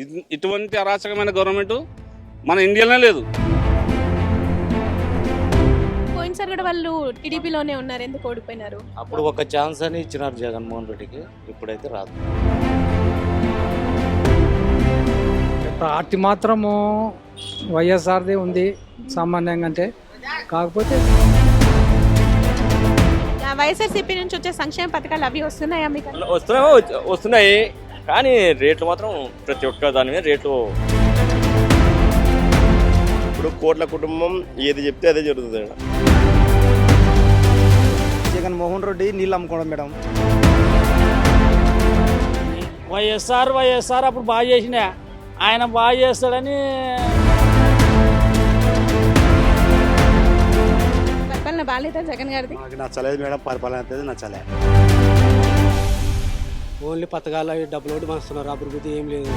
ఇటువంటి అరాచకమైన గవర్నమెంట్ మన ఇండియాలోనే లేదు. పోయినసారి కూడా వాళ్ళు టీడీపీలోనే ఉన్నారు ఎందుకు ఓడిపోయినారు? అప్పుడు ఒక ఛాన్స్ అని ఇచ్చినారు జగన్మోహన్ రెడ్డికి ఇప్పుడైతే రాదు. పార్టీ మాత్రము వైఎస్ఆర్ది ఉంది సామాన్యంగా అంటే. కాకపోతే వైఎస్ఆర్సీపీ నుంచి వచ్చే సంక్షేమ పథకాలు అవి వస్తున్నాయా మీకు? వస్తున్నాయి వస్తున్నాయి. కానీ రేట్లు మాత్రం ప్రతి ఒక్క దాని మీద రేట్లు ఇప్పుడు కోట్ల కుటుంబం ఏది చెప్తే అదే జరుగుతుంది ఇక్కడ జగన్మోహన్ రెడ్డి నీళ్ళు అమ్ముకోవడం మేడం. వైఎస్ఆర్ వైఎస్ఆర్ అప్పుడు బాగా చేసిన. ఆయన బాగా చేస్తాడని పరిపాలన బాగాలేదా జగన్ గారిది? నాకు నచ్చలేదు మేడం పరిపాలన అయితే నచ్చలే. ఓన్లీ పథకాలు అవి డబ్బులు ఒకటి పంచుతున్నారు. అభివృద్ధి ఏం లేదు.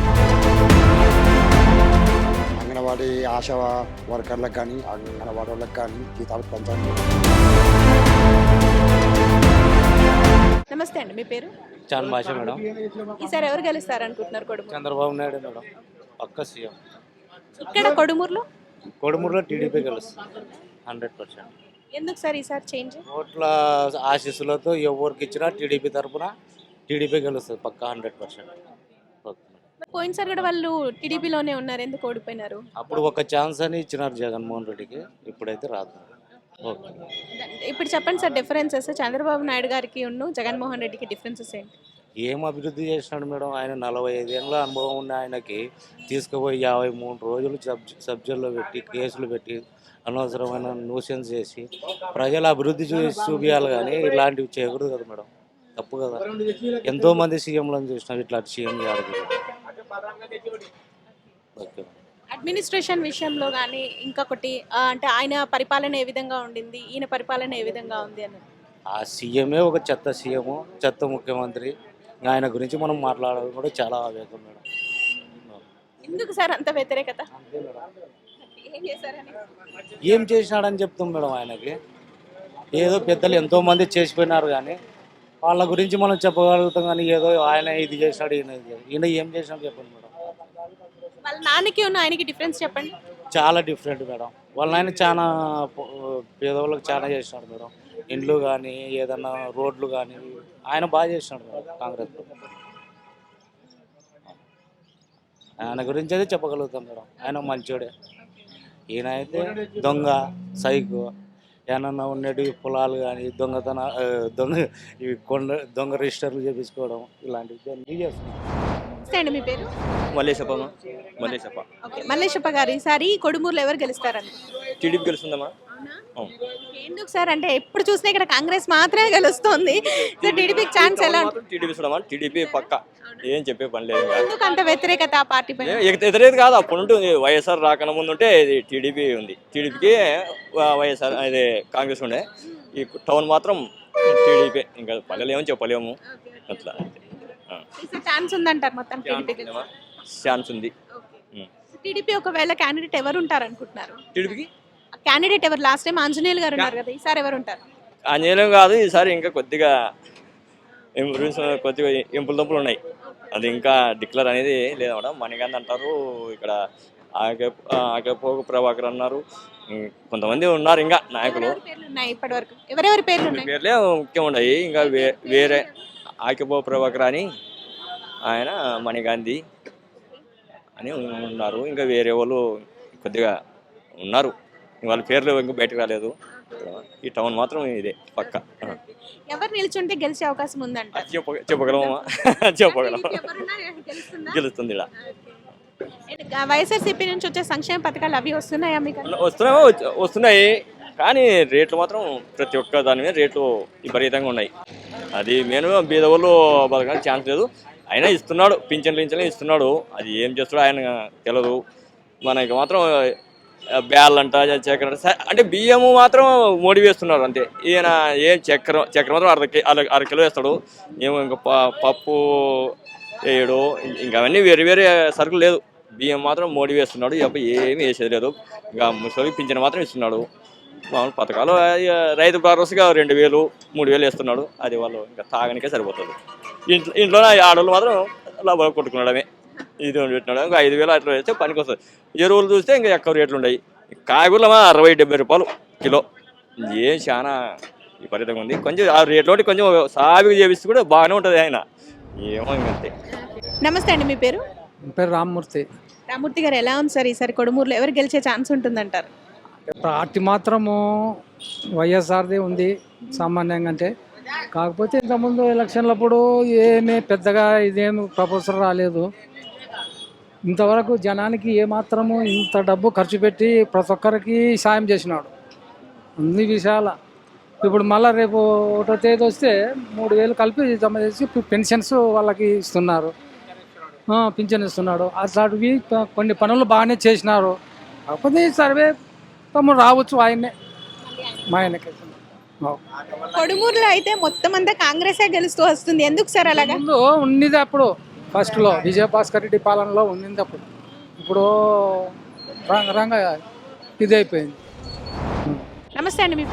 అంగన్వాడీ ఆశా వర్కర్లకు కానీ అంగన్వాడీ వాళ్ళకి కానీ జీతాలు పెంచాలి. నమస్తే అండి. మీ పేరు? చాన్ భాష మేడం. ఈసారి ఎవరు గెలుస్తారు అనుకుంటున్నారు కొడుకు చంద్రబాబు నాయుడు మేడం. పక్క సీఎం. ఇక్కడ కొడుమూరులో? కొడుమూరులో టీడీపీ గెలుస్తుంది. Hundred percent. ఎందుకు సార్ ఈసారి చేంజ్? ఓట్ల ఆశీస్సులతో ఎవరికి ఇచ్చినా టీడీపీ తరఫున టీడీపీ గెలుస్తుంది పక్క హండ్రెడ్ పర్సెంట్. పోయినసారి కూడా వాళ్ళు టీడీపీలోనే ఉన్నారు ఎందుకు ఓడిపోయినారు? అప్పుడు ఒక ఛాన్స్ అని ఇచ్చినారు జగన్మోహన్ రెడ్డికి ఇప్పుడైతే రాదు. ఓకే. ఇప్పుడు చెప్పండి సార్ డిఫరెన్సెస్ చంద్రబాబు నాయుడు గారికి ఉన్ను జగన్మోహన్ రెడ్డికి డిఫరెన్సెస్ ఏంటి? ఏం అభివృద్ధి చేసినాడు మేడం? ఆయన నలభై ఐదు ఏళ్ళ అనుభవం ఉన్న ఆయనకి తీసుకుపోయి యాభై మూడు రోజులు సబ్ సబ్జెక్టులో పెట్టి కేసులు పెట్టి అనవసరమైన న్యూసెన్స్ చేసి ప్రజల అభివృద్ధి చూసి చూపించాలి కానీ ఇలాంటివి చేయకూడదు కదా మేడం. తప్పు కదా. ఎంతో మంది సీఎంలను చూసినాం ఇట్లాంటి సీఎం చేయకూడదు ఓకే. అడ్మినిస్ట్రేషన్ విషయంలో కానీ ఇంకొకటి అంటే ఆయన పరిపాలన ఏ విధంగా ఉండింది ఈయన పరిపాలన ఏ విధంగా ఉంది అని ఆ సీఎమే ఒక చెత్త సీఎము చెత్త ముఖ్యమంత్రి. ఆయన గురించి మనం మాట్లాడడం కూడా చాలా ఆవేదన మేడం. ఎందుకు సార్ అంత వ్యతిరేకత? ఏం చేశారని? ఏం చేసినాడని చెప్తాం మేడం ఆయనకి. ఏదో పెద్దలు ఎంతో మంది చేసిపోయినారు కానీ వాళ్ళ గురించి మనం చెప్పగలుగుతాం కానీ ఏదో ఆయన ఇది చేసినాడు ఈయన ఇది. ఈయన ఏం చేసినాడు చెప్పండి మేడం. వాళ్ళ నాన్నకి ఉన్న ఆయనకి డిఫరెన్స్ చెప్పండి. చాలా డిఫరెంట్ మేడం. వాళ్ళ ఆయన చాలా ప- పేదవాళ్ళకి చాలా చేసినాడు మేడం. ఇండ్లు కానీ ఏదన్నా రోడ్లు కానీ ఆయన బాగా చేసినాడు మేడం కాంగ్రెస్ ఆయన గురించి అయితే చెప్పగలుగుతాం మేడం. ఆయన మంచోడే. ఈయన అయితే దొంగ సైకో ఏమన్నా ఉండేటి పొలాలు కానీ దొంగతన దొంగ ఇవి కొండ దొంగ రిజిస్టర్లు చేపించుకోవడం ఇలాంటివి అన్నీ చేస్తున్నాం నమస్తే అండి మీ పేరు? మల్లేశప్ప మల్లేశప్ప. ఓకే మల్లేశప్ప గారు ఈసారి కొడుమూరులో ఎవరు గెలుస్తారని టీడీపీ గెలుస్తుందమ్మా. ఎందుకు సార్? అంటే ఎప్పుడు చూసినా ఇక్కడ కాంగ్రెస్ మాత్రమే గెలుస్తుంది. సో టీడీపీకి ఛాన్స్ ఎలా టీడీపీ చూడమా టీడీపీ పక్క. ఏం చెప్పే పని లేదు. ఎందుకు అంత వ్యతిరేకత ఆ పార్టీ పైన? కాదు అప్పుడు ఉంటుంది వైఎస్ఆర్ రాకన ముందు ఉంటే ఇది టీడీపీ ఉంది. టీడీపీకి వైఎస్ఆర్ ఇది కాంగ్రెస్ ఉండే. ఈ టౌన్ మాత్రం టీడీపీ. ఇంకా పల్లెలు ఏమని చెప్పలేము అట్లా. ఛాన్స్ ఉందంటారు మొత్తం టీడీపీ ఛాన్స్ ఉంది. టీడీపీ ఒకవేళ క్యాండిడేట్ ఎవరు ఉంటారు అనుకుంటున్నారు టీడీపీకి? క్యాండిడేట్ ఎవరు? లాస్ట్ టైం ఆంజనేయులు గారు ఉన్నారు కదా ఈసారి ఎవరు ఉంటారు? ఆంజనేయం కాదు ఈసారి ఇంకా కొద్దిగా కొద్దిగా ఇంపులు దంపులు ఉన్నాయి. అది ఇంకా డిక్లేర్ అనేది లేదన్నమాట మణికాంత్ అంటారు ఇక్కడ ఆకే ఆకేపోగు ప్రభాకర్ అన్నారు. కొంతమంది ఉన్నారు ఇంకా నాయకులు. పేర్లు ఎవరెవరి ముఖ్యం ఉన్నాయి. ఇంకా వేరే ఆకేపో ప్రభాకర్ అని ఆయన మణిగాంధీ అని ఉన్నారు. ఇంకా వేరే వాళ్ళు కొద్దిగా ఉన్నారు. వాళ్ళ పేర్లు ఇంకా బయటకు రాలేదు. ఈ టౌన్ మాత్రం ఇదే పక్క. ఎవరు నిల్చుంటే గెలిచే అవకాశం చెప్ప చెప్పగలమా? చెప్పగలం ఎవరున్నా గెలుస్తుందా? ఇలా వైఎస్ఆర్సీపీ నుంచి వచ్చే సంక్షేమ పథకాలు అవి వస్తున్నాయా మీకు? వస్తున్నాయి వస్తున్నాయి. కానీ రేట్లు మాత్రం ప్రతి ఒక్క దాని మీద రేట్లు విపరీతంగా ఉన్నాయి. అది నేను బీద వాళ్ళు బతకడానికి ఛాన్స్ లేదు. అయినా ఇస్తున్నాడు పింఛన్లు పింఛన్లు ఇస్తున్నాడు. అది ఏం చేస్తాడో ఆయన తెలియదు మనకి మాత్రం బ్యాల్ అంట చక్కెర అంట. అంటే బియ్యము మాత్రం మోడీ వేస్తున్నారు అంతే. ఈయన ఏం చక్కెర చక్కెర మాత్రం అర్ధ అర అర కిలో వేస్తాడు. ఏమో ఇంకా పప్పు వేయడు. ఇంకా అవన్నీ వేరే వేరే సరుకులు లేదు. బియ్యం మాత్రం మోడీ వేస్తున్నాడు. ఇక ఏమీ వేసేది లేదు. ఇంకా ముసలికి పింఛన్ మాత్రం ఇస్తున్నాడు. మామూలు పథకాలు రైతు భరోసాగా రెండు వేలు మూడు వేలు వేస్తున్నాడు. అది వాళ్ళు ఇంకా తాగనికే సరిపోతుంది. ఇంట్లో ఇంట్లో ఆడవాళ్ళు మాత్రం లాభాలు కొట్టుకునడమే ఇది పెట్టినాడు. ఇంకా ఐదు వేలు అట్లా వేస్తే పనికి వస్తుంది. ఎరువులు చూస్తే ఇంకా ఎక్కువ రేట్లు ఉన్నాయి కాయగూరలు అరవై డెబ్బై రూపాయలు కిలో. ఏం చాలా విపరీతంగా ఉంది. కొంచెం ఆ రేట్లోటి కొంచెం సావిగా చేపిస్తే కూడా బాగానే ఉంటుంది ఆయన. ఏమో ఇంకంతే నమస్తే అండి మీ పేరు? పేరు రామ్మూర్తి. రామూర్తి గారు ఎలా ఉంది సార్ ఈసారి కొడుమూరులో? ఎవరు గెలిచే ఛాన్స్ ఉంటుందంటారు? పార్టీ మాత్రము వైఎస్ఆర్ది ఉంది సామాన్యంగా అంటే. కాకపోతే ఇంతకుముందు ఎలక్షన్లప్పుడు ఏమీ పెద్దగా ఇదేం ప్రపోజల్ రాలేదు. ఇంతవరకు జనానికి ఏమాత్రము ఇంత డబ్బు ఖర్చు పెట్టి ప్రతి ఒక్కరికి సాయం చేసినాడు. అన్ని విషయాల. ఇప్పుడు మళ్ళీ రేపు ఒకటో తేదీ వస్తే మూడు వేలు కలిపి జమ చేసి పెన్షన్స్ వాళ్ళకి ఇస్తున్నారు. పింఛన్ ఇస్తున్నాడు. అట్లాంటివి కొన్ని పనులు బాగానే చేసినారు. కాకపోతే సర్వే తమ్ముడు రావచ్చు ఆయన్నే. మా ఆయనకి. కొడుమూరులో అయితే మొత్తం అంతా కాంగ్రెసే గెలుస్తూ వస్తుంది. ఎందుకు సార్ అలాగా? ఉన్నది అప్పుడు. ఫస్ట్లో విజయభాస్కర్ రెడ్డి పాలనలో ఉన్నది అప్పుడు ఇప్పుడు రంగ రంగ ఇది అయిపోయింది నమస్తే అండి మీ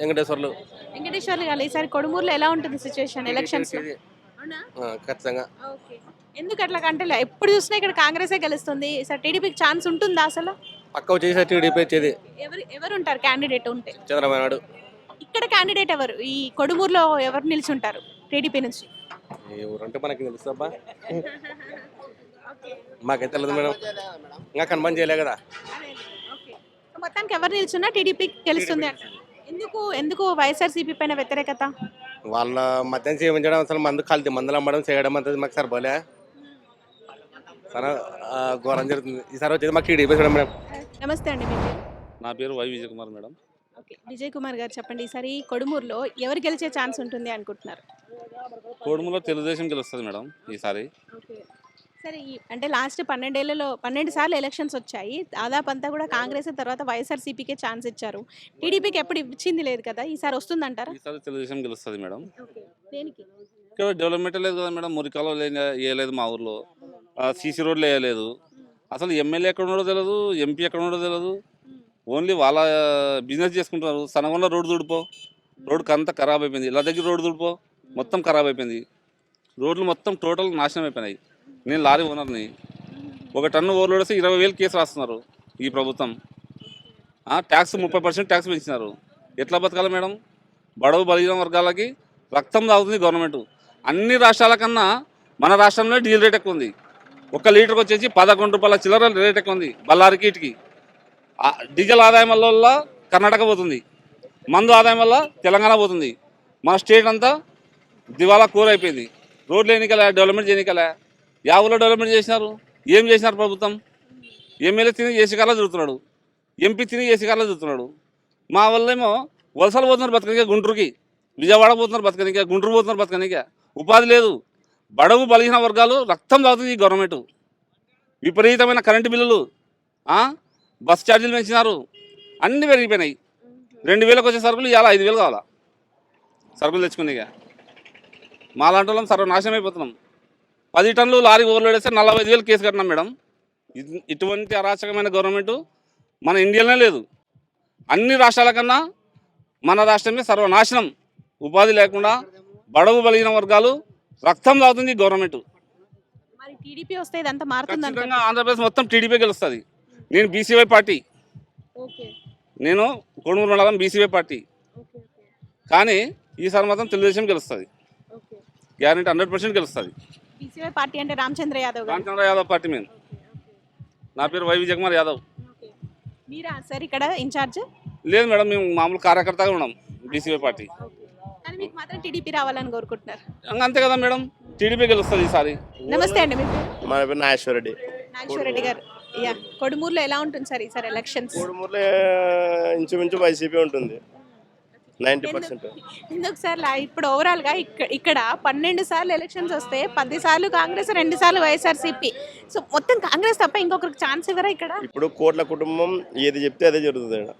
వెంకటేశ్వర్లు. వెంకటేశ్వర్లు గారు ఈసారి కొడుమూరులో ఎలా ఉంటుంది సిచ్యువేషన్ ఎలక్షన్స్ ఖచ్చితంగా. ఓకే. ఎందుకు అట్లా అంటే ఎప్పుడు చూసినా ఇక్కడ కాంగ్రెసే గెలుస్తుంది. సార్ టీడీపీకి ఛాన్స్ ఉంటుందా అసలు? పక్క వచ్చేసి టీడీపీ వచ్చేది. ఎవరు ఎవరు ఉంటారు క్యాండిడేట్ ఉంటే? చంద్రబాబు నాయుడు. ఇక్కడ క్యాండిడేట్ ఎవరు? ఈ కొడుమూరులో ఎవరు నిల్చుంటారు టీడీపీ నుంచి. ఎవరంటే మనకి తెలుస్తాబ్బా మాకేం తెలియదు మేడం. ఇంకా కన్ఫర్మ్ చేయలే కదా. మొత్తానికి ఎవరు నిల్చున్నా టీడీపీ గెలుస్తుంది అంటారు. ఎందుకు ఎందుకు వైఎస్ఆర్సీపీ పైన వ్యతిరేకత? వాళ్ళ మధ్యాహ్నం సేవించడం అసలు మందు కలిసి మందులు అమ్మడం చేయడం అంతా మాకు సరిపోలే. చాలా ఘోరం జరుగుతుంది. ఈసారి వచ్చేది మాకు టీడీపీ మేడం. నమస్తే అండి నా పేరు Y Vijay Kumar madam. Okay. Vijay Kumar గారు చెప్పండి ఈసారి కొడుమూరులో ఎవరు గెలిచే ఛాన్స్ ఉంటుంది అనుకుంటున్నారు? కోడుమూలో తెలుగుదేశం గెలుస్తుంది మేడం ఈసారి. ఓకే. సరే ఈ అంటే లాస్ట్ పన్నెండేళ్ళలో పన్నెండు సార్లు ఎలక్షన్స్ వచ్చాయి. దాదాపు అంతా కూడా కాంగ్రెస్ తర్వాత వైఎస్ఆర్సీపీకే ఛాన్స్ ఇచ్చారు. టీడీపీకి ఎప్పుడు ఇచ్చింది లేదు కదా ఈసారి వస్తుందంటారా? ఈసారి తెలుగుదేశం గెలుస్తుంది మేడం. దేనికి? ఇక్కడ డెవలప్మెంట్ లేదు కదా మేడం మురికాలో వేయలేదు మా ఊర్లో. సీసీ రోడ్లు వేయలేదు. అసలు ఎమ్మెల్యే ఎక్కడ ఉన్నాడో తెలియదు ఎంపీ ఎక్కడ ఉన్నాడో తెలియదు ఓన్లీ వాళ్ళ బిజినెస్ చేసుకుంటున్నారు. సనగొండ రోడ్డు దుడిపో రోడ్డుకి అంతా ఖరాబ్ అయిపోయింది. ఇలా దగ్గర రోడ్డు దుడిపో మొత్తం ఖరాబ్ అయిపోయింది. రోడ్లు మొత్తం టోటల్ నాశనం అయిపోయినాయి. నేను లారీ ఓనర్ని. ఒక టన్ను ఓవర్లోడ్ వస్తే ఇరవై వేలు కేసు రాస్తున్నారు ఈ ప్రభుత్వం. ట్యాక్స్ ముప్పై పర్సెంట్ ట్యాక్స్ పెంచినారు. ఎట్లా బతకాలి మేడం? బడవు బలిగిన వర్గాలకి రక్తం తాగుతుంది గవర్నమెంట్. అన్ని రాష్ట్రాల కన్నా మన రాష్ట్రంలో డీజిల్ రేట్ ఎక్కువ ఉంది. ఒక లీటర్కి వచ్చేసి పదకొండు రూపాయల చిల్లర రేట్ ఎక్కువ ఉంది. బళ్ళారికి ఇటుకి డీజిల్ ఆదాయం వల్ల కర్ణాటక పోతుంది. మందు ఆదాయం వల్ల తెలంగాణ పోతుంది. మన స్టేట్ అంతా దివాలా కూర అయిపోయింది. రోడ్లు ఎన్నికలే డెవలప్మెంట్ చేయనికలే యావులో డెవలప్మెంట్ చేసినారు. ఏం చేసినారు ప్రభుత్వం? ఎమ్మెల్యే తిని ఏసీ కార్లో తిరుగుతున్నాడు. ఎంపీ తిని ఏసీ కార్లో తిరుగుతున్నాడు. మా వల్లేమో వలసలు పోతున్నారు బతకనిక గుంటూరుకి. విజయవాడ పోతున్నారు బతకనిక గుంటూరు పోతున్నారు బతకనిక. ఉపాధి లేదు. బడవు బలిగిన వర్గాలు రక్తం తాగుతుంది ఈ గవర్నమెంట్. విపరీతమైన కరెంటు బిల్లులు బస్ ఛార్జీలు పెంచినారు. అన్నీ పెరిగిపోయినాయి. రెండు వేలకు వచ్చే సరుకులు ఇవాళ ఐదు వేలు కావాలా? సరుకులు తెచ్చుకునేగా మా లాంటి వాళ్ళం సర్వనాశనం అయిపోతున్నాం పది టన్నులు లారీ ఓవర్లోడ్ వేస్తే నలభై ఐదు వేలు కేసు కట్టినాం మేడం. ఇటువంటి అరాచకమైన గవర్నమెంట్ మన ఇండియాలోనే లేదు. అన్ని రాష్ట్రాల కన్నా మన రాష్ట్రమే సర్వనాశనం. ఉపాధి లేకుండా బడవు బలిగిన వర్గాలు రక్తం తాగుతుంది గవర్నమెంట్. టీడీపీ వస్తే ఇదంతా మారుతుంది ఖచ్చితంగా ఆంధ్రప్రదేశ్ మొత్తం టీడీపీ గెలుస్తుంది. నేను బీసీవై పార్టీ. ఓకే. నేను కొడుమూరు మండలం బీసీవై పార్టీ. ఓకే కానీ ఈసారి మాత్రం తెలుగుదేశం గెలుస్తుంది. ఓకే. గ్యారంటీ హండ్రెడ్ పర్సెంట్ గెలుస్తుంది. బీసీవై పార్టీ అంటే రామచంద్ర యాదవ్ గారు. రామచంద్ర యాదవ్ పార్టీ మేము నా పేరు వై విజయకుమార్ యాదవ్. ఓకే. మీరా సార్ ఇక్కడ ఇన్ఛార్జ్? లేదు మేడం మేము మామూలు కార్యకర్తగా ఉన్నాం బీసీవై పార్టీ. కానీ మీకు మాత్రం టీడీపీ రావాలని కోరుకుంటున్నారు. అంతే కదా మేడం టీడీపీ గెలుస్తుంది ఈసారి. నమస్తే అండి మీ పేరు. మన పేరు నాగేశ్వరరెడ్డి నాగేశ్వరరెడ్డి గారు. యా కొడుమూరులో ఎలా ఉంటుంది సార్ ఈసారి ఎలక్షన్స్ కోడుమూరులో ఇంచుమించు వైసీపీ ఉంటుంది. Ninety percent. ఎందుకు సార్ లా- ఇప్పుడు ఓవరాల్గా ఇక్కడ ఇక్కడ పన్నెండు సార్లు ఎలక్షన్స్ వస్తే పది సార్లు కాంగ్రెస్ రెండు సార్లు వైఎస్ఆర్సీపీ. సో మొత్తం కాంగ్రెస్ తప్ప ఇంకొకరికి ఛాన్స్ ఇవ్వరా ఇక్కడ? ఇప్పుడు కోట్ల కుటుంబం ఏది చెప్తే అదే జరుగుతుంది ఇక్కడ.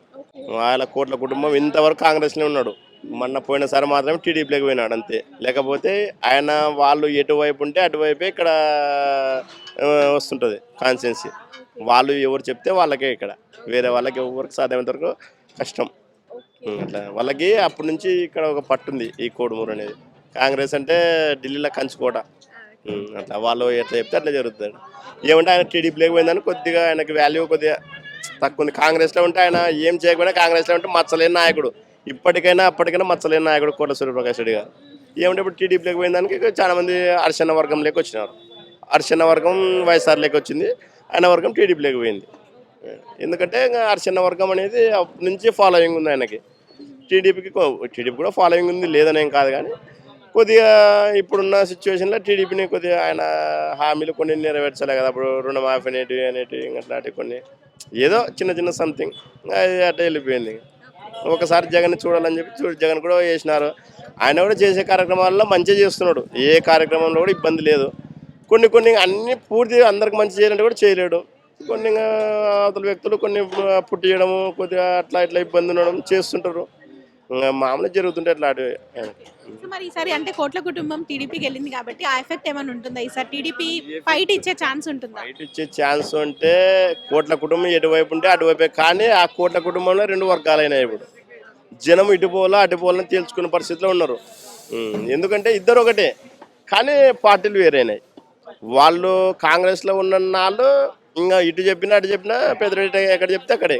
వాళ్ళ కోట్ల కుటుంబం ఇంతవరకు కాంగ్రెస్లో ఉన్నాడు. మొన్న పోయినసారి మాత్రమే టీడీపీలోకి పోయినాడు అంతే. లేకపోతే ఆయన వాళ్ళు ఎటువైపు ఉంటే అటువైపే ఇక్కడ వస్తుంటుంది కాన్స్టిట్యున్సీ వాళ్ళు ఎవరు చెప్తే వాళ్ళకే ఇక్కడ. వేరే వాళ్ళకి ఎవరికి సాధ్యమైనంత వరకు కష్టం. అట్లా. వాళ్ళకి అప్పటి నుంచి ఇక్కడ ఒక పట్టుంది ఈ కోడుమూరు అనేది. కాంగ్రెస్ అంటే ఢిల్లీలో కంచుకోట. అట్లా. వాళ్ళు ఎట్లా చెప్తే అట్లా జరుగుతుంది. ఏమంటే ఆయన టీడీపీలోకి పోయిందని కొద్దిగా ఆయనకి వాల్యూ కొద్దిగా తక్కువ ఉంది. కాంగ్రెస్లో ఉంటే ఆయన ఏం చేయకపోయినా కాంగ్రెస్లో ఉంటే మచ్చలేని నాయకుడు. ఇప్పటికైనా అప్పటికైనా మచ్చలేని నాయకుడు కోట సూర్యప్రకాష్ రెడ్డి గారు. ఏమంటే ఇప్పుడు టీడీపీలోకి పోయిందానికి చాలా మంది హర్షణ వర్గంలోకి వచ్చినారు. హర్షణ వర్గం వైఎస్ఆర్లోకి వచ్చింది ఆయన వర్గం టీడీపీలోకి పోయింది. ఎందుకంటే ఇంకా హర్షణ వర్గం అనేది అప్పటి నుంచి ఫాలోయింగ్ ఉంది ఆయనకి. టీడీపీకి టీడీపీ కూడా ఫాలోయింగ్ ఉంది లేదనేం కాదు కానీ కొద్దిగా ఇప్పుడున్న సిచ్యువేషన్లో టీడీపీని కొద్దిగా ఆయన హామీలు కొన్ని నెరవేర్చాలి కదా అప్పుడు రుణమాఫీ అనేటివి అనేటివి ఇంకా అట్లాంటివి కొన్ని. ఏదో చిన్న చిన్న సంథింగ్ అది అట్లా వెళ్ళిపోయింది. ఒకసారి జగన్ చూడాలని చెప్పి చూ జగన్ కూడా చేసినారు. ఆయన కూడా చేసే కార్యక్రమాల్లో మంచిగా చేస్తున్నాడు. ఏ కార్యక్రమంలో కూడా ఇబ్బంది లేదు. కొన్ని కొన్ని అన్ని పూర్తి అందరికి మంచి చేయాలంటే కూడా చేయలేడు. కొన్ని అవతల వ్యక్తులు కొన్ని పుట్టి చేయడము కొద్దిగా అట్లా ఇట్లా ఇబ్బంది ఉండడం చేస్తుంటారు. ఇంకా మామూలుగా జరుగుతుంటే అట్లాంటివి సో మరి ఈసారి అంటే కోట్ల కుటుంబం టీడీపీకి వెళ్ళింది కాబట్టి ఆ ఎఫెక్ట్ ఏమైనా ఉంటుందా? ఈసారి టీడీపీ ఫైట్ ఇచ్చే ఛాన్స్ ఉంటుందా? బయట ఇచ్చే ఛాన్స్ ఉంటే కోట్ల కుటుంబం ఎటువైపు ఉంటే అటువైపే. కానీ ఆ కోట్ల కుటుంబంలో రెండు వర్గాలైనాయి ఇప్పుడు. జనం ఇటు పోలా అటు పోలని తేల్చుకునే పరిస్థితిలో ఉన్నారు. ఎందుకంటే ఇద్దరు ఒకటే. కానీ పార్టీలు వేరైనాయి. వాళ్ళు కాంగ్రెస్లో ఉన్న వాళ్ళు ఇంకా ఇటు చెప్పినా అటు చెప్పినా పెద్దరెడ్డి ఎక్కడ చెప్తే అక్కడే.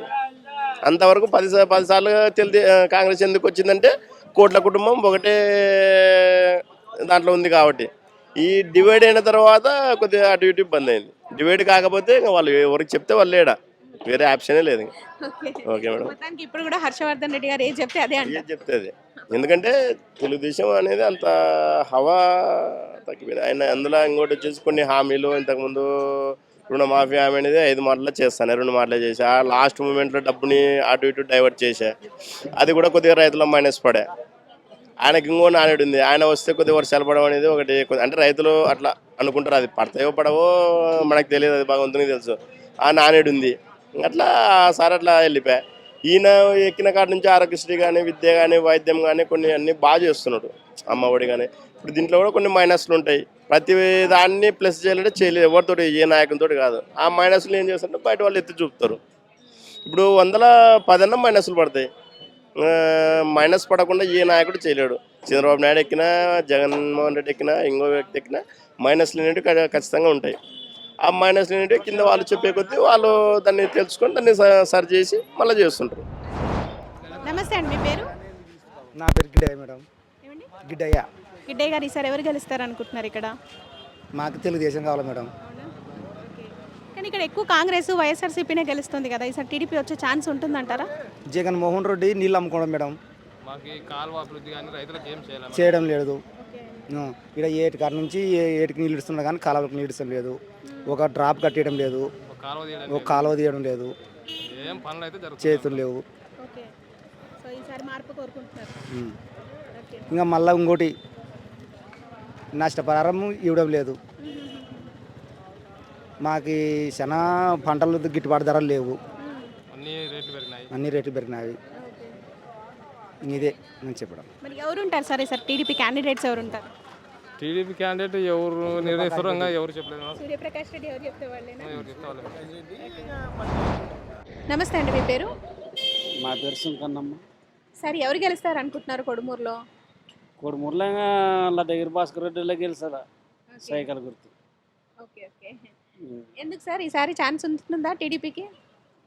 అంతవరకు పది పదిసార్లు పది సార్లు తెలి కాంగ్రెస్ ఎందుకు వచ్చిందంటే కోట్ల కుటుంబం ఒకటే దాంట్లో ఉంది కాబట్టి. ఈ డివైడ్ అయిన తర్వాత కొద్దిగా అటు ఇటు ఇబ్బంది అయింది. డివైడ్ కాకపోతే ఇంకా వాళ్ళు ఎవరికి చెప్తే వాళ్ళు లేడా? వేరే ఆప్షనే లేదు. ఓకే. మేడం. మొత్తానికి ఇప్పుడు కూడా హర్షవర్ధన్ రెడ్డి గారు ఏం చెప్తే అదే అంట ఏది చెప్తే అది. ఎందుకంటే తెలుగుదేశం అనేది అంత హవా తగ్గిపోయింది. ఆయన అందులో ఇంకోటి వచ్చేసి కొన్ని హామీలు ఇంతకుముందు రుణమాఫీ హామీ అనేది ఐదు మాటలు చేస్తాను రెండు మాటలే చేసి. ఆ లాస్ట్ మూమెంట్లో డబ్బుని అటు ఇటు డైవర్ట్ చేసా. అది కూడా కొద్దిగా రైతుల మైనస్ పడే. ఆయనకి ఇంకో నానేడు ఉంది. ఆయన వస్తే కొద్దిగా వర్షాలు పడడం అనేది ఒకటి అంటే రైతులు అట్లా అనుకుంటారు. అది పడతాయో పడవో మనకు తెలియదు. అది భగవంతునికి తెలుసు. ఆ నానేడు ఉంది. అట్లా సార్ అట్లా వెళ్ళిపోయా. ఈయన ఎక్కిన కాడ నుంచి ఆరోగ్యశ్రీ కానీ విద్య కానీ వైద్యం కానీ కొన్ని అన్ని బాగా చేస్తున్నాడు. అమ్మఒడి కానీ ఇప్పుడు దీంట్లో కూడా కొన్ని మైనస్లు ఉంటాయి. ప్రతి దాన్ని ప్లస్ చేయాలంటే చేయలేదు. ఎవరితో ఏ నాయకునితో కాదు. ఆ మైనస్లు ఏం చేస్తారంటే బయట వాళ్ళు ఎత్తి చూపుతారు. ఇప్పుడు వందల పదన్న మైనస్లు పడతాయి. మైనస్ పడకుండా ఏ నాయకుడు చేయలేడు. చంద్రబాబు నాయుడు ఎక్కినా జగన్మోహన్ రెడ్డి ఎక్కినా ఇంకో వ్యక్తి ఎక్కినా మైనస్లు అనేవి ఖచ్చితంగా ఉంటాయి. ఆ మైనస్లు అనేవి కింద వాళ్ళు చెప్పే కొద్దీ వాళ్ళు దాన్ని తెలుసుకొని దాన్ని స- సరి చేసి మళ్ళీ చేస్తుంటారు. నమస్తే అండి మీ పేరు? నా పేరు గిడ్డయ్య మేడం. ఏమండి? గిడ్డయ్య. గిడ్డయ్య గారు ఈసారి ఎవరు గెలుస్తారు అనుకుంటున్నారు ఇక్కడ? మాకు తెలుగుదేశం కావాలి మేడం. కానీ ఇక్కడ ఎక్కువ కాంగ్రెస్ వైఎస్ఆర్సీపీనే గెలుస్తుంది కదా. ఈసారి టీడీపీ వచ్చే ఛాన్స్ ఉంటుందంటారా? జగన్మోహన్ రెడ్డి నీళ్ళు అమ్ముకోవడం మేడం. చేయడం లేదు. ఇక్కడ ఏటి కాడ నుంచి ఏ- ఏటికి నీళ్ళు ఇస్తున్నా కానీ కాలువలకు నీళ్ళు ఇష్టం లేదు. ఒక డ్రాప్ కట్టేయడం లేదు. ఒక కాలువ తీయడం లేదు. చేతులు లేవు. ఓకే. సో ఈసారి మార్పు కోరుకుంటున్నారు. ఉమ్. ఓకే. ఇంకా మళ్ళీ ఇంకోటి నష్టపరిహారం ఇవ్వడం లేదు. మాకు శనా పంటలు గిట్టుబాటు ధరలు లేవు. అన్ని రేట్లు పెరిగినాయి అన్ని రేట్లు పెరిగినాయి ఇంక ఇదే నేను చెప్పడం. మరి ఎవరు ఉంటారు సరే సార్ టీడీపీ క్యాండిడేట్స్ ఎవరు ఉంటారు టీడీపీ క్యాండిడేట్ ఎవరు నిర్ణయిస్తారంగా ఎవరు చెప్పలేదు. సూర్యప్రకాష్ రెడ్డి ఎవరు చెప్తే ఎవరు నమస్తే అండి మీ పేరు? మా పేరు సుంకన్నమ్మ. సరే ఎవరు గెలుస్తారు అనుకుంటున్నారు కొడుమూరులో? కొడుమూరులో దగ్గర భాస్కర్ రెడ్డిలో గెలిచారా సైకిల్ గుర్తు. Okay okay. ఎందుకు సార్ ఈసారి ఛాన్స్ ఉంటుందా టీడీపీకి?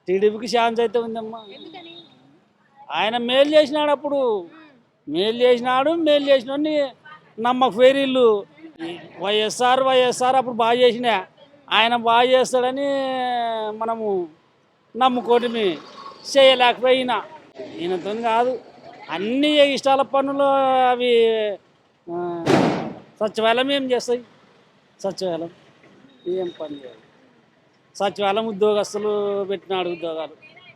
టీడీపీకి ఛాన్స్ అయితే ఉందమ్మా. ఎందుకని? ఆయన మేలు చేసినాడు అప్పుడు మేలు చేసినాడు మేలు చేసిన నమ్మక ఫేరీళ్ళు వైఎస్ఆర్ వైఎస్ఆర్ అప్పుడు బాగా చేసిన. ఆయన బాగా చేస్తాడని మనము నమ్ముకోటమి చేయలేకపోయినా. ఈయనతో కాదు అన్ని ఇష్టాల పనులు అవి సచివాలయం ఏం చేస్తాయి? సచివాలయం ఏం పని చేయాలి సచివాలయం ఉద్యోగస్తులు పెట్టినాడు ఉద్యోగాలు.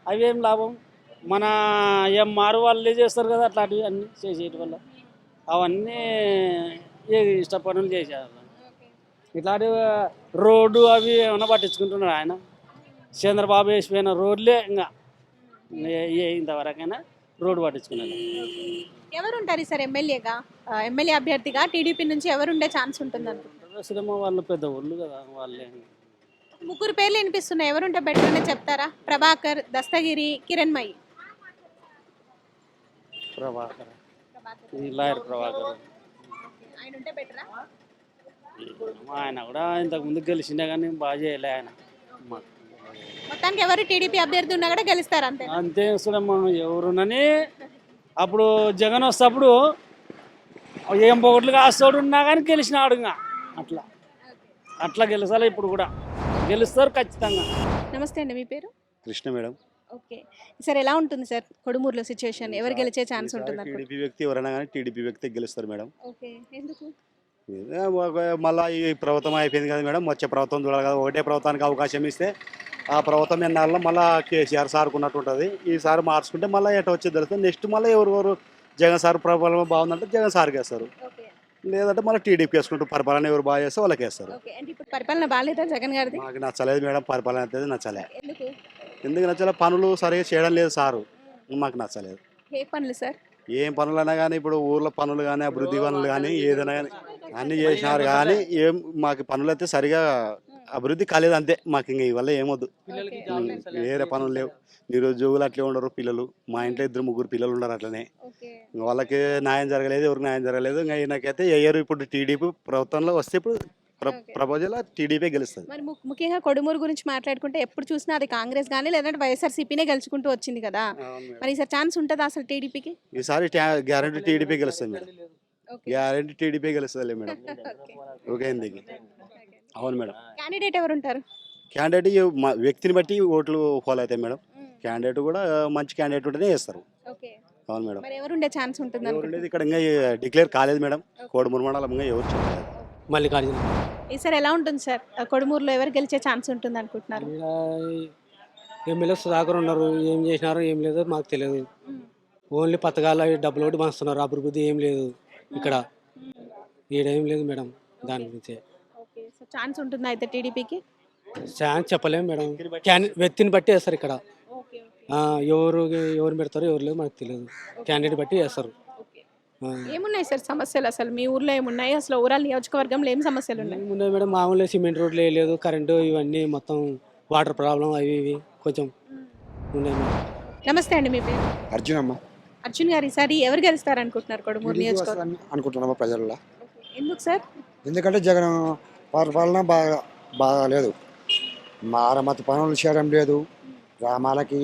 అవి ఏం లాభం? మన ఎంఆర్ వాళ్ళే చేస్తారు కదా అట్లాంటివి అన్నీ చేసేటి వల్ల. అవన్నీ ఏ ఇష్ట పనులు చేసేవాళ్ళు. ఇట్లాంటి రోడ్డు అవి ఏమైనా పట్టించుకుంటున్నాడు ఆయన? చంద్రబాబు వేసిపోయిన రోడ్లే ఇంకా. ఏ- ఏ ఇంతవరకైనా రోడ్డు పట్టించుకున్నాడు. ఎవరు ఉంటారు సార్ ఎమ్మెల్యేగా? ఎమ్మెల్యే అభ్యర్థిగా టీడీపీ నుంచి ఎవరు ఉండే ఛాన్స్ ఉంటుంది అనుకుంటున్నారు వాళ్ళు పెద్ద ఊళ్ళు కదా వాళ్ళే. ముగ్గురు పేర్లు వినిపిస్తున్నాయి. ఎవరుంటే బెటర్ అనే చెప్తారా? ప్రభాకర్ దస్తగిరి కిరణ్మయి. ప్రభాకర్. ఈ లాయర్ ప్రభాకర్. ఆయన ఉంటే బెటరా ఆయన కూడా ఇంతకు ముందు గెలిచిండే కానీ బాగా చేయలే ఆయన. మొత్తానికి ఎవరు టీడీపీ అభ్యర్థి ఉన్నా కూడా గెలుస్తారు అంతే. అంతే అసలు మనం ఎవరునని అప్పుడు జగన్ వస్తప్పుడు ఏం పొగట్లు కాస్తోడు ఉన్నా కానీ గెలిచినాడు ఇంకా. అట్లా. అట్లా గెలిచాలి ఇప్పుడు కూడా. గెలుస్తారు ఖచ్చితంగా. నమస్తే అండి మీ పేరు? కృష్ణ మేడం. ఓకే. సార్ ఎలా ఉంటుంది సార్ కొడుమూరులో సిచ్యువేషన్ ఎవరు గెలిచే ఛాన్స్ ఉంటుంది అనుకుంటున్నారు? టీడీపీ వ్యక్తి ఎవరైనా కానీ టీడీపీ వ్యక్తి గెలుస్తారు మేడం. ఓకే. ఎందుకు? ఒక- మళ్ళా ఈ ప్రభుత్వం అయిపోయింది కదా మేడం వచ్చే ప్రభుత్వం చూడాలి కదా. ఒకటే ప్రభుత్వానికి అవకాశం ఇస్తే ఆ ప్రభుత్వం ఎన్నాళ్ళలో మళ్ళీ కేసీఆర్ సార్కు ఉన్నట్టు ఉంటుంది ఈసారి మార్చుకుంటే మళ్ళీ ఎట వచ్చేది తెలుస్తుంది. నెక్స్ట్ మళ్ళీ ఎవరెవరు జగన్ సార్ పరిపాలన బాగుందంటే జగన్ సార్కి వేస్తారు ఓకే. లేదంటే మళ్ళీ టీడీపీ వేసుకుంటూ పరిపాలన ఎవరు బాగా చేస్తే వాళ్ళకి వేస్తారు. ఓకే. అంటే ఇప్పుడు పరిపాలన బాగాలేదా జగన్ గారిది? మాకు నచ్చలేదు మేడం పరిపాలన అయితే నచ్చలే. ఎందుకు? ఎందుకు నచ్చలే? పనులు సరిగా చేయడం లేదు సారు. మాకు నచ్చలేదు. ఏ పనులు సార్? ఏం పనులైనా కానీ ఇప్పుడు ఊర్లో పనులు కానీ అభివృద్ధి పనులు కానీ ఏదైనా కానీ అన్ని చేసినారు కానీ ఏం మాకు పనులు అయితే సరిగా అభివృద్ధి కాలేదు అంతే. మాకు ఇంక ఇవల్ల ఏమొద్దు. వేరే పనులు లేవు. నిరుద్యోగులు అట్లే ఉండరు పిల్లలు. మా ఇంట్లో ఇద్దరు ముగ్గురు పిల్లలు ఉండరు అట్లనే. వాళ్ళకి న్యాయం జరగలేదు ఎవరికి న్యాయం జరగలేదు. ఇంకా ఈయనకైతే ఎయ్యరు ఇప్పుడు టీడీపీ ప్రభుత్వంలో వస్తే ఇప్పుడు ప్రపోజల్ టీడీపీ గెలుస్తుంది. మరి ము- ముఖ్యంగా కొడుమూరు గురించి మాట్లాడుకుంటే ఎప్పుడు చూసినా అది కాంగ్రెస్ కానీ లేదంటే వైఎస్ఆర్సీపీనే గెలుచుకుంటూ వచ్చింది కదా. మరి ఈసారి ఛాన్స్ ఉంటుందా అసలు టీడీపీకి? ఈసారి గ్యారంటీ టీడీపీ గెలుస్తుంది మేడం. గ్యారంటీ టీడీపీ గెలుస్తుంది మేడం. ఓకే. ఎందుకు? అవును మేడం. క్యాండిడేట్ ఎవరు ఉంటారు క్యాండిడేట్ మా వ్యక్తిని బట్టి ఓట్లు ఫాలో అవుతాయి మేడం. క్యాండిడేట్ కూడా మంచి క్యాండిడేట్ ఉంటేనే వేస్తారు ఓకే. అవును మేడం. మరి ఎవరు ఉండే ఛాన్స్ ఉంటుంది ఎవరు అనుకుంటున్నారు? ఉండేది ఇక్కడ ఇంకా డిక్లేర్ కాలేదు మేడం. కోడుమూరు మండలం ఇంకా ఎవరు చెప్పలేదు మల్లికార్జున. ఈసారి ఎలా ఉంటుంది సార్? కొడుమూరులో ఎవరు గెలిచే ఛాన్స్ ఉంటుంది అనుకుంటున్నారు? ఎమ్మెల్యే సుధాకర్ ఉన్నారు. ఏం చేసినారో ఏం లేదో మాకు తెలియదు. ఓన్లీ పథకాలు అవి డబ్బులు ఒకటి పంచుతున్నారు. అభివృద్ధి ఏం లేదు ఇక్కడ. ఈడేం లేదు మేడం దాని గురించి. ఛాన్స్ ఉంటుందా అయితే టీడీపీకి? ఛాన్స్ చెప్పలేము మేడం. క్యాన్ వ్యక్తిని బట్టి వేస్తారు ఇక్కడ. ఓకే ఆ, ఎవరు ఎవరు పెడతారో ఎవరు లేదు మనకు తెలియదు. క్యాండిడేట్ బట్టి వేస్తారు. ఏమున్నాయి సార్ సమస్యలు అసలు? మీ ఊర్లో ఏమున్నాయి? అసలు ఓవరాల్ నియోజకవర్గంలో ఏం సమస్యలు ఉన్నాయి? ఏమున్నాయి మేడం? మామూలుగా సిమెంట్ రోడ్లు వేయలేదు కరెంటు ఇవన్నీ మొత్తం వాటర్ ప్రాబ్లం అవి ఇవి కొంచెం ఉన్నాయి మేడం. నమస్తే అండి మీ పేరు? అర్జున్ అమ్మ. అర్జున్ గారు ఈసారి ఎవరు గెలుస్తారు అనుకుంటున్నారు కొడుమూరు నియోజకవర్గం అనుకుంటున్నామా ప్రజల్లో? ఎందుకు సార్? ఎందుకంటే జగన్ పరిపాలన బాగా బాగాలేదు మారమత పనులు చేయడం లేదు. గ్రామాలకి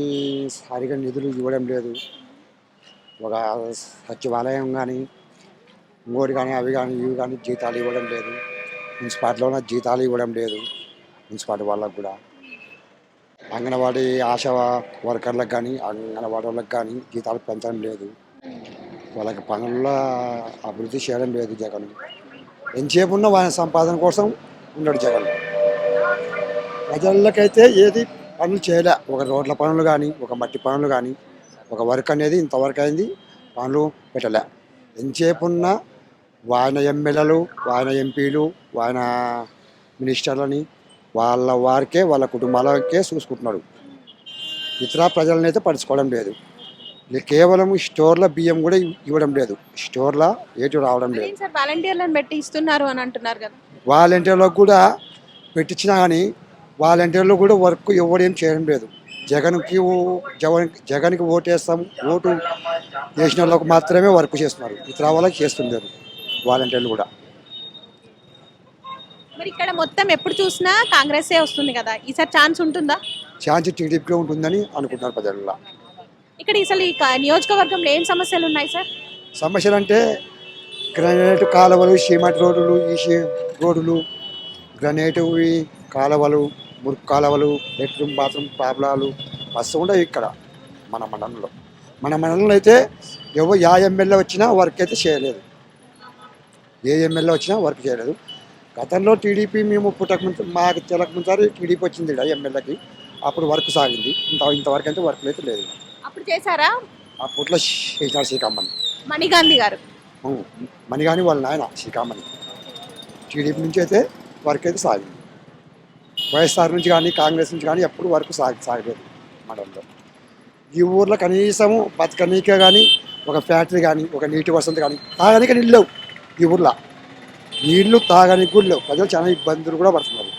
సరిగా నిధులు ఇవ్వడం లేదు. ఒక సచివాలయం కానీ ఇంకోటి కానీ అవి కానీ ఇవి కానీ జీతాలు ఇవ్వడం లేదు. మున్సిపాలిటీలో జీతాలు ఇవ్వడం లేదు మున్సిపాలిటీ వాళ్ళకు కూడా. అంగన్వాడీ ఆశా వర్కర్లకు కానీ అంగన్వాడీ వాళ్ళకి కానీ జీతాలు పెంచడం లేదు. వాళ్ళకి పనుల్లో అభివృద్ధి చేయడం లేదు జగన్. ఎంతసేపు ఉన్న వాళ్ళ సంపాదన కోసం ఉన్నాడు జగన్. ప్రజలకైతే ఏది పనులు చేయలే. ఒక రోడ్ల పనులు కానీ ఒక మట్టి పనులు కానీ ఒక వర్క్ అనేది ఇంతవరకు అయింది. పనులు పెట్టలే. ఎంతసేపు ఉన్న ఆయన ఎమ్మెల్యేలు ఆయన ఎంపీలు ఆయన మినిస్టర్లని వాళ్ళ వారికే వాళ్ళ కుటుంబాలకే చూసుకుంటున్నాడు ఇతర ప్రజలను అయితే పడుచుకోవడం లేదు. కేవలం స్టోర్ల బియ్యం కూడా ఇవ్వడం లేదు. స్టోర్ల ఏటు రావడం లేదు. వాలంటీర్లను పెట్టి ఇస్తున్నారు అని అంటున్నారు కదా. వాలంటీర్లకు కూడా పెట్టించినా కానీ వాలంటీర్లు కూడా వర్క్ ఎవడేం చేయడం లేదు. జగన్కి జగన్ జగన్కి ఓటు వేస్తాం ఓటు వేసిన వాళ్ళకు మాత్రమే వర్క్ చేస్తున్నారు. ఇతర వాళ్ళకి చేస్తున్నారు వాలంటీర్లు కూడా. మరి ఇక్కడ మొత్తం ఎప్పుడు చూసినా కాంగ్రెసే వస్తుంది కదా? ఈసారి ఛాన్స్ ఉంటుందా? ఛాన్స్ టీడీపీలో ఉంటుందని అనుకుంటున్నారు ప్రజల్లో ఇక్కడ అసలు ఈ నియోజకవర్గంలో ఏం సమస్యలు ఉన్నాయి సార్? సమస్యలు అంటే గ్రనేట్ కాలువలు సిమెంట్ రోడ్లు ఈ రోడ్లు గ్రనేట్ కాలువలు మురుకు కాలువలు బెడ్రూమ్ బాత్రూమ్ ప్రాబ్లాలు మస్తు ఉండవు ఇక్కడ మన మండలంలో. మన మండలంలో అయితే ఎవరు యా ఎమ్మెల్యే వచ్చినా వర్క్ అయితే చేయలేదు. ఏ ఎమ్మెల్యే వచ్చినా వర్క్ చేయలేదు. గతంలో టీడీపీ మేము పుట్టక ముందు మాకు తెలక ముందు టీడీపీ వచ్చింది ఇక్కడ ఎమ్మెల్యేకి. అప్పుడు వర్క్ సాగింది. ఇంత ఇంతవరకు అయితే వర్క్ అయితే లేదు. అప్పుడు చేశారా? అప్పట్లో చేసినాడు శ్రీకాంత్ మణిగాంధీ గారు. మని కానీ వాళ్ళ నాయన శ్రీకామణి టీడీపీ నుంచి అయితే వర్క్ అయితే సాగింది. వైఎస్ఆర్ నుంచి కానీ కాంగ్రెస్ నుంచి కానీ ఎప్పుడు వరకు సాగి సాగలేదు మండలంలో. ఈ ఊర్లో కనీసము బతకనీకే కానీ ఒక ఫ్యాక్టరీ కానీ ఒక నీటి వసతి కానీ తాగనీకే నీళ్ళు లేవు ఈ ఊర్లో. నీళ్ళు తాగనీకి కూడా లేవు. ప్రజలు చాలా ఇబ్బందులు కూడా పడుతున్నారు.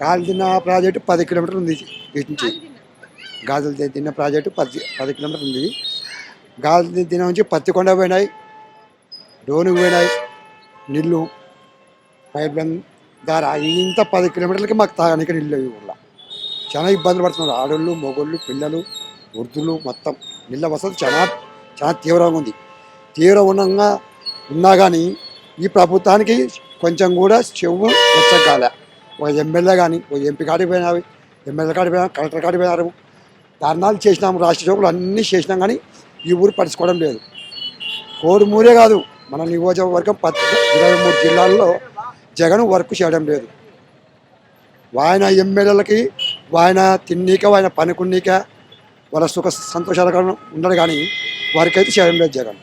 కాలిదిన్న ప్రాజెక్టు పది కిలోమీటర్లు ఉంది ఇటు నుంచి. గాజులు తిన్న ప్రాజెక్టు పది పది కిలోమీటర్లు ఉంది. గాజులు దిన నుంచి పత్తికొండ పోయినాయి. డోనుకు పోయినాయి. నీళ్ళు పైప్ లైన్ దారి ఇంత పది కిలోమీటర్లకి మాకు తాగడానికి నీళ్ళు లేవు ఊళ్ళో చాలా ఇబ్బందులు పడుతున్నారు. ఆడోళ్ళు మొగోళ్ళు పిల్లలు వృద్ధులు మొత్తం. నీళ్ళ వసతి చాలా చాలా తీవ్రంగా ఉంది. తీవ్రంగా ఉన్నా కానీ ఈ ప్రభుత్వానికి కొంచెం కూడా చెవు వచ్చగాలే ఒక ఎమ్మెల్యే కానీ ఒక ఎంపీ కాడికి పోయినా ఎమ్మెల్యే కాడికి పోయినా కలెక్టర్ కాడికి పోయినారు. ధర్నాలు చేసినాం రాష్ట్ర చౌకులు అన్నీ చేసినాం కానీ ఈ ఊరు పరుచుకోవడం లేదు. కోడుమూరే కాదు మన నియోజకవర్గం పత్ ఇరవై మూడు జిల్లాల్లో జగన్ వర్క్ చేయడం లేదు. ఆయన ఎమ్మెల్యేలకి ఆయన తిన్నీక ఆయన పనుకున్నీక వాళ్ళ సుఖ సంతోషాలు ఉండడు కానీ వారికైతే చేయడం లేదు జగన్.